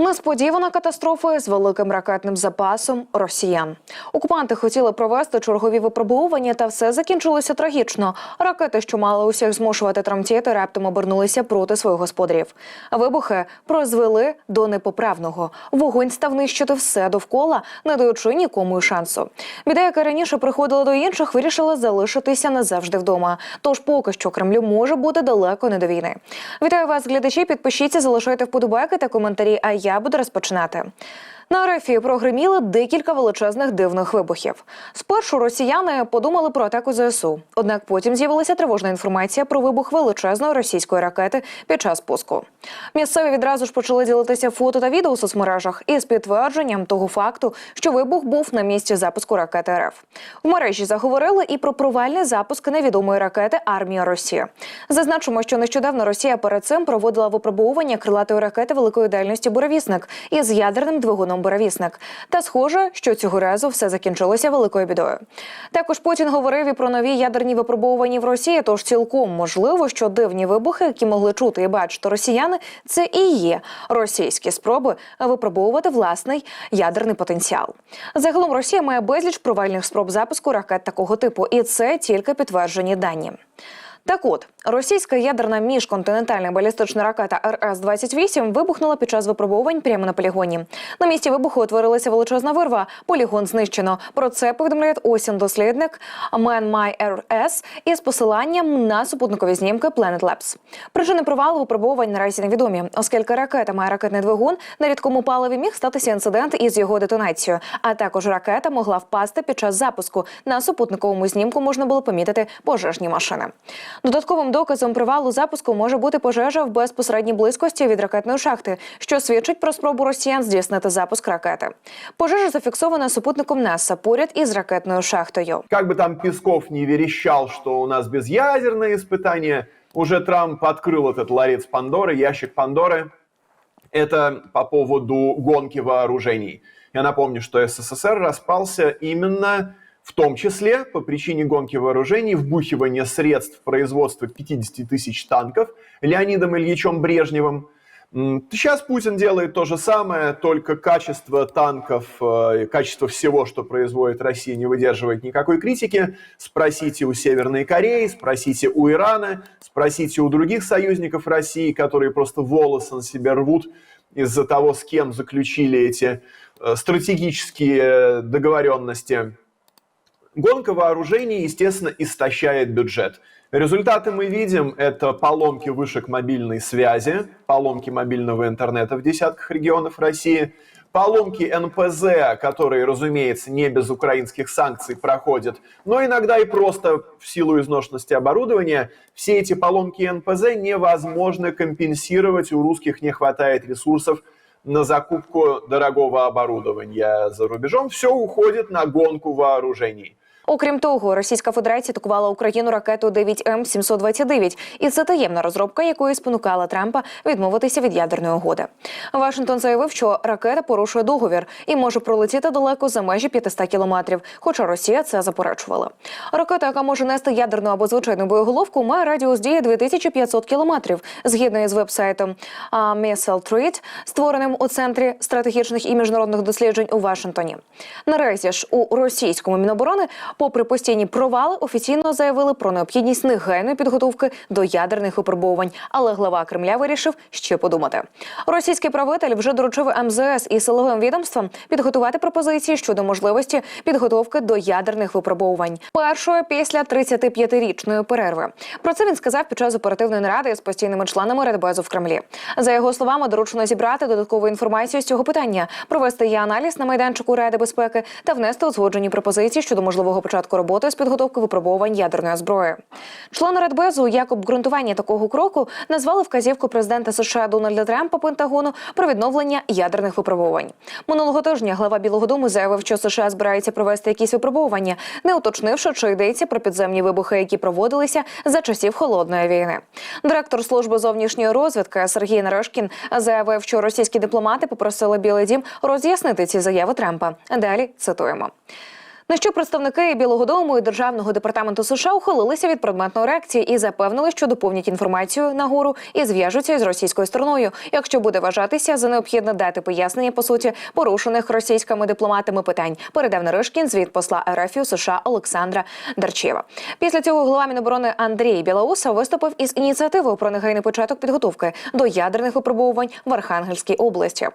Несподівана катастрофа з великим ракетним запасом росіян. Окупанти хотіли провести чергові випробовування, та все закінчилося трагічно. Ракети, що мали усіх змушувати тремтіти, раптом обернулися проти своїх господарів. Вибухи призвели до непоправного. Вогонь став нищити все довкола, не даючи нікому й шансу. Біда, яка раніше приходила до інших, вирішила залишитися назавжди вдома. Тож поки що Кремлю може бути далеко не до війни. Вітаю вас, глядачі. Підпишіться, залишайте вподобайки та коментарі. А я буду розпочинати. На Рефі прогреміли декілька величезних дивних вибухів. Спершу росіяни подумали про атаку ЗСУ. Однак потім з'явилася тривожна інформація про вибух величезної російської ракети під час пуску. Місцеві відразу ж почали ділитися фото та відео у соцмережах із підтвердженням того факту, що вибух був на місці запуску ракети РФ. В мережі заговорили і про провальний запуск невідомої ракети армія Росії. Зазначимо, що нещодавно Росія перед цим проводила випробовування крилатої ракети великої дальності «Буревісник» із ядерним двигуном «Буревісник». Та схоже, що цього разу все закінчилося великою бідою. Також Путін говорив і про нові ядерні випробовування в Росії. Тож цілком можливо, що дивні вибухи, які могли чути і бачити росіяни, це і є російські спроби випробовувати власний ядерний потенціал. Загалом Росія має безліч провальних спроб запуску ракет такого типу, і це тільки підтверджені дані. Так от, російська ядерна міжконтинентальна балістична ракета РС-28 вибухнула під час випробувань прямо на полігоні. На місці вибуху утворилася величезна вирва. Полігон знищено. Про це повідомляє осінь дослідник Man My RS із посиланням на супутникові знімки Planet Labs. Причини провалу випробувань наразі невідомі, оскільки ракета має ракетний двигун, на рідкому паливі міг статися інцидент із його детонацією. А також ракета могла впасти під час запуску. На супутниковому знімку можна було помітити пожежні машини. Додатковим доказом провалу запуску може бути пожежа в безпосередній близькості від ракетної шахти, що свідчить про спробу росіян здійснити запуск ракети. Пожежа зафіксована супутником НАСА поряд із ракетною шахтою. Как бы там Песков не верещал, что у нас безъядерные испытания, уже Трамп открыл этот ларец Пандоры, ящик Пандоры. Это по поводу гонки вооружений. Я напомню, что СССР распался именно в том числе по причине гонки вооружений, вбухивания средств в производство 50 тысяч танков Леонидом Ильичем Брежневым. Сейчас Путин делает то же самое, только качество танков, э, качество всего, что производит Россия, не выдерживает никакой критики. Спросите у Северной Кореи, спросите у Ирана, спросите у других союзников России, которые просто волосы на себе рвут из-за того, с кем заключили эти э, стратегические договоренности. Гонка вооружений, естественно, истощает бюджет. Результаты мы видим. Это поломки вышек мобильной связи, поломки мобильного интернета в десятках регионов России, поломки НПЗ, которые, разумеется, не без украинских санкций проходят, но иногда и просто в силу изношенности оборудования. Все эти поломки НПЗ невозможно компенсировать, у русских не хватает ресурсов на закупку дорогого оборудования за рубежом. Все уходит на гонку вооружений. Окрім того, Російська Федерація атакувала Україну ракетою 9М729, і це таємна розробка, якої спонукала Трампа відмовитися від ядерної угоди. Вашингтон заявив, що ракета порушує договір і може пролетіти далеко за межі 500 кілометрів. Хоча Росія це заперечувала. Ракета, яка може нести ядерну або звичайну боєголовку, має радіус дії 2500 кілометрів. Згідно із вебсайтом Missile створеним у центрі стратегічних і міжнародних досліджень у Вашингтоні. Наразі ж у російському міноборони, попри постійні провали, офіційно заявили про необхідність негайної підготовки до ядерних випробувань. Але глава Кремля вирішив ще подумати. Російський правитель вже доручив МЗС і силовим відомствам підготувати пропозиції щодо можливості підготовки до ядерних випробувань. Першою після 35-річної перерви. Про це він сказав під час оперативної наради з постійними членами Радбезу в Кремлі. За його словами, доручено зібрати додаткову інформацію з цього питання, провести її аналіз на майданчику Ради безпеки та внести узгоджені пропозиції щодо можливого початку роботи з підготовки випробувань ядерної зброї. Члени Радбезу як обґрунтування такого кроку назвали вказівку президента США Дональда Трампа Пентагону про відновлення ядерних випробувань. Минулого тижня глава Білого Дому заявив, що США збирається провести якісь випробування, не уточнивши, чи йдеться про підземні вибухи, які проводилися за часів холодної війни. Директор служби зовнішньої розвідки Сергій Нарешкін заявив, що російські дипломати попросили Білий Дім роз'яснити ці заяви Трампа. Далі цитуємо. На що представники Білого Дому і Державного департаменту США ухилилися від предметної реакції і запевнили, що доповнять інформацію нагору і зв'яжуться із російською стороною, якщо буде вважатися за необхідне дати пояснення по суті порушених російськими дипломатами питань. Передав Наришкін звіт посла РФ США Олександра Дарчева. Після цього голова Міноборони Андрій Білоуса виступив із ініціативою про негайний початок підготовки до ядерних випробувань в Архангельській області.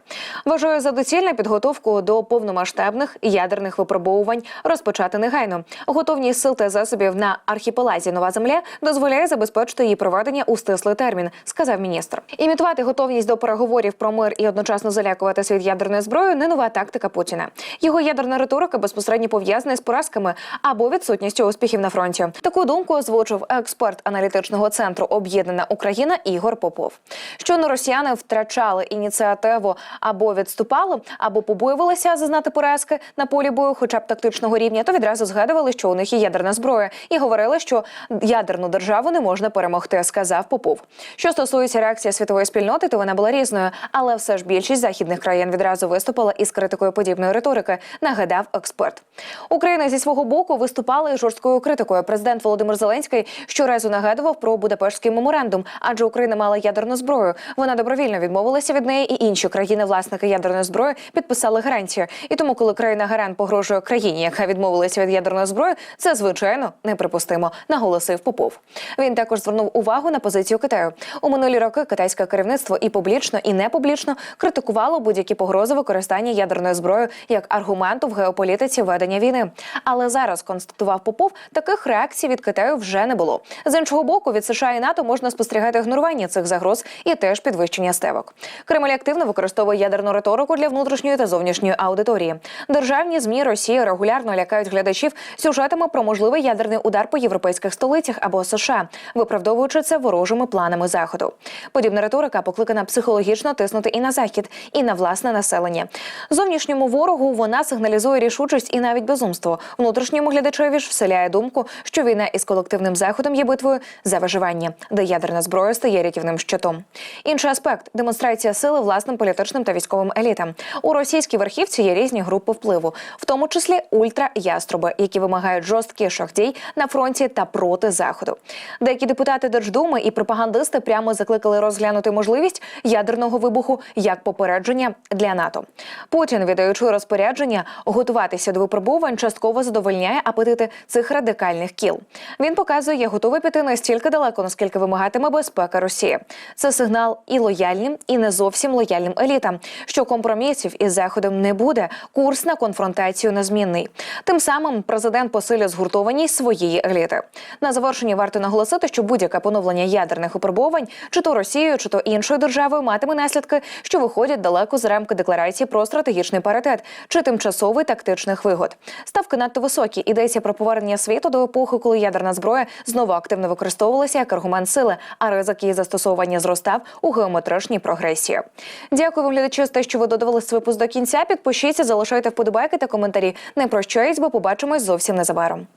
Вважаю за доцільне підготовку до повномасштабних ядерних випробувань розпочати негайно. Готовність сил та засобів на архіпелазі Нова Земля дозволяє забезпечити її проведення у стислий термін, сказав міністр. Імітувати готовність до переговорів про мир і одночасно залякувати світ ядерною зброєю не нова тактика Путіна. Його ядерна риторика безпосередньо пов'язана з поразками або відсутністю успіхів на фронті. Таку думку озвучив експерт аналітичного центру Об'єднана Україна Ігор Попов. Щойно росіяни втрачали ініціативу або відступали, або побоювалися зазнати поразки на полі бою, хоча б тактичного рівня, то відразу згадували, що у них є ядерна зброя, і говорили, що ядерну державу не можна перемогти, сказав Попов. Що стосується реакції світової спільноти, то вона була різною, але все ж більшість західних країн відразу виступила із критикою подібної риторики, нагадав експерт. Україна зі свого боку виступала із жорсткою критикою. Президент Володимир Зеленський щоразу нагадував про Будапештський меморандум, адже Україна мала ядерну зброю. Вона добровільно відмовилася від неї, і інші країни-власники ядерної зброї підписали гарантію. І тому, коли країна гарант погрожує країні, яка відмовилася від ядерної зброї, це звичайно неприпустимо, наголосив Попов. Він також звернув увагу на позицію Китаю. У минулі роки китайське керівництво і публічно, і не публічно критикувало будь-які погрози використання ядерної зброї як аргументу в геополітиці ведення війни. Але зараз констатував Попов, таких реакцій від Китаю вже не було. З іншого боку, від США і НАТО можна спостерігати ігнорування цих загроз і теж підвищення ставок. Кремль активно використовує ядерну риторику для внутрішньої та зовнішньої аудиторії. Державні змі Росії регулярно лякають глядачів сюжетами про можливий ядерний удар по європейських столицях або США, виправдовуючи це ворожими планами заходу. Подібна риторика покликана психологічно тиснути і на захід, і на власне населення. Зовнішньому ворогу вона сигналізує рішучість і навіть безумство. Внутрішньому глядачеві ж вселяє думку, що війна із колективним заходом є битвою за виживання, де ядерна зброя стає рятівним щитом. Інший аспект демонстрація сили власним політичним та військовим елітам. У російській верхівці є різні групи впливу, в тому числі ультра-яструби, які вимагають жорсткіших дій на фронті та проти заходу. Деякі депутати Держдуми і пропагандисти прямо закликали розглянути можливість ядерного вибуху як попередження для НАТО. Путін, віддаючи розпорядження готуватися до випробувань, частково задовольняє апетити цих радикальних кіл. Він показує, готовий піти настільки далеко, наскільки вимагатиме безпека Росії. Це сигнал і лояльним, і не зовсім лояльним елітам, що компромісів із заходом не буде. Курс на конфронтацію незмінний. Тим самим президент посилює згуртованість своєї еліти. На завершення варто наголосити, що будь-яке поновлення ядерних випробувань, чи то Росією, чи то іншою державою, матиме наслідки, що виходять далеко з рамки декларації про стратегічний паритет чи тимчасовий тактичних вигод. Ставки надто високі. Йдеться про повернення світу до епохи, коли ядерна зброя знову активно використовувалася як аргумент сили, а ризик її застосовування зростав у геометричній прогресії. Дякую вам, глядачі, за те, що ви додивились випуск до кінця. Підпишіться, залишайте вподобайки та коментарі. Не прощаюсь, бо побачимось зовсім незабаром.